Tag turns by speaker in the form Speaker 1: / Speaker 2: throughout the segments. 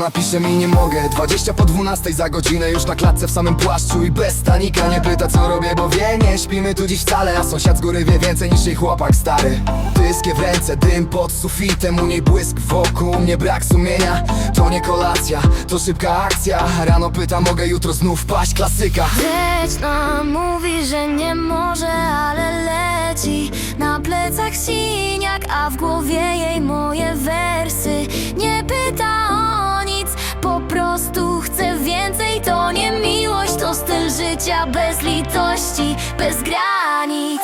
Speaker 1: Ona pisze mi nie mogę. 20 po 12 za godzinę Już na klatce w samym płaszczu i bez stanika. Nie pyta co robię, bo wie Nie śpimy tu dziś wcale A sąsiad z góry wie więcej niż jej chłopak stary. Dyskie w ręce, dym pod sufitem U niej błysk wokół mnie brak sumienia. To nie kolacja, to szybka akcja. Rano pyta, mogę jutro znów paść Klasyka.
Speaker 2: Wieczna mówi, że nie może, ale leci. Na plecach siniak, a w głowie jej moje wersy życia bez litości, bez granic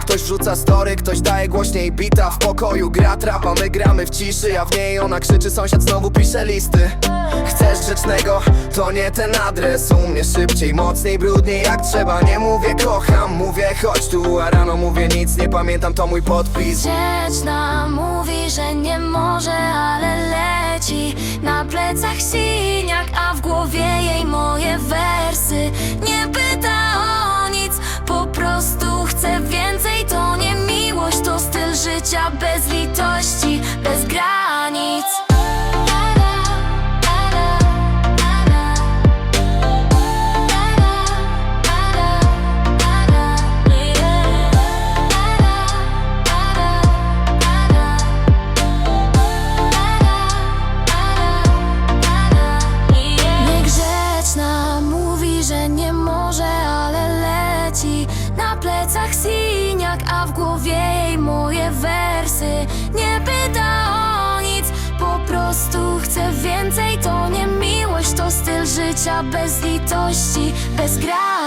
Speaker 1: Ktoś wrzuca story, ktoś daje głośniej bita. W pokoju gra trapa, my gramy w ciszy. A w niej ona krzyczy, sąsiad znowu pisze listy. Chcesz grzecznego? To nie ten adres. U mnie szybciej, mocniej, brudniej jak trzeba. Nie mówię kocham, mówię chodź tu. A rano mówię nic, nie pamiętam, to mój podpis.
Speaker 2: Wdzięczna mówi, że nie może, ale leci. Na plecach siniak, a w głowie jej moje wersy. Nie pyta o nic, po prostu chce więcej. To nie miłość, to styl życia bez litości, bez granic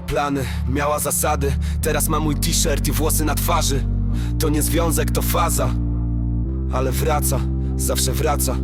Speaker 1: Miała plany, miała zasady. Teraz ma mój t-shirt i włosy na twarzy. To nie związek, to faza. Ale wraca, zawsze wraca